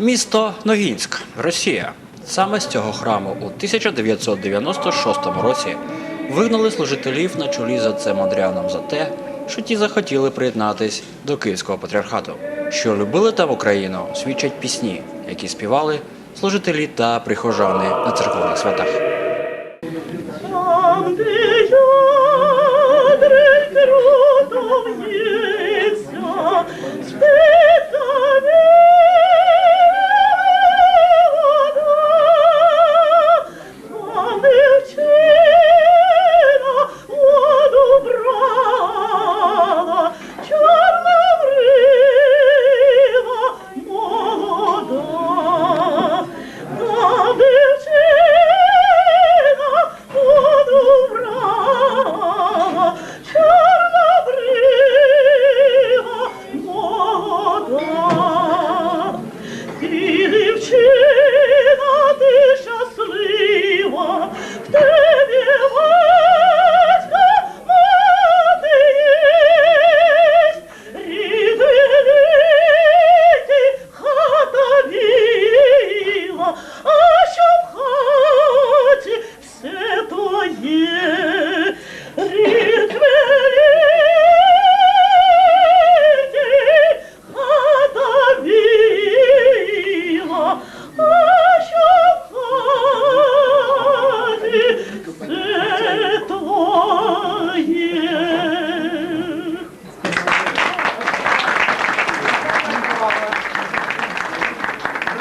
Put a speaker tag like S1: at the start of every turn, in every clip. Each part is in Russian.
S1: Місто Ногінськ, Росія. Саме з цього храму у 1996 році вигнали служителів на чолі з отцем Андріаном за те, що ті захотіли приєднатись до Київського патріархату. Що любили там Україну, свідчать пісні, які співали служителі та прихожани на церковних святах.
S2: Там,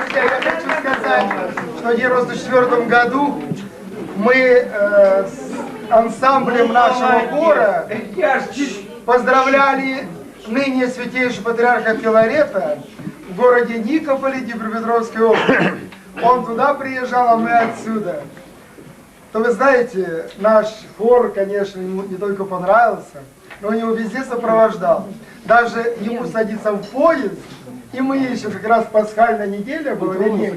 S3: Друзья, я хочу сказать, что в 94 году мы э, с ансамблем нашего хора поздравляли ныне святейшего патриарха Филарета в городе Никополе Днепропетровской области. Он туда приезжал, а мы отсюда. То вы знаете, наш хор, конечно, ему не только понравился, но он его везде сопровождал. Даже ему садиться в поезд, и мы еще как раз пасхальная неделя была, вернее,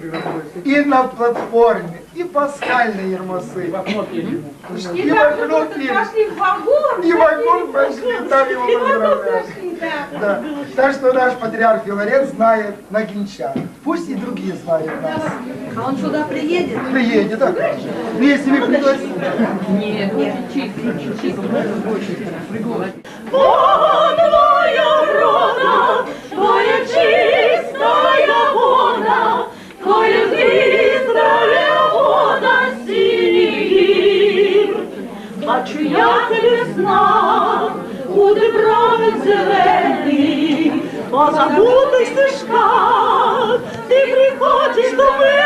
S3: и на платформе, и пасхальные ермосы. И вокруг пили.
S4: пошли в вагон.
S3: И вокруг пошли, там его
S4: И вагон
S3: поздравляли.
S4: да.
S3: Так что наш патриарх Филарет знает ногинчан. Пусть и другие знают нас.
S4: А он сюда приедет?
S3: Приедет, да? Ну, если вы пригласите.
S2: О, твоя А чия ти весна, у дебрових зелених, по забутих стежках, ти приходиш до мене,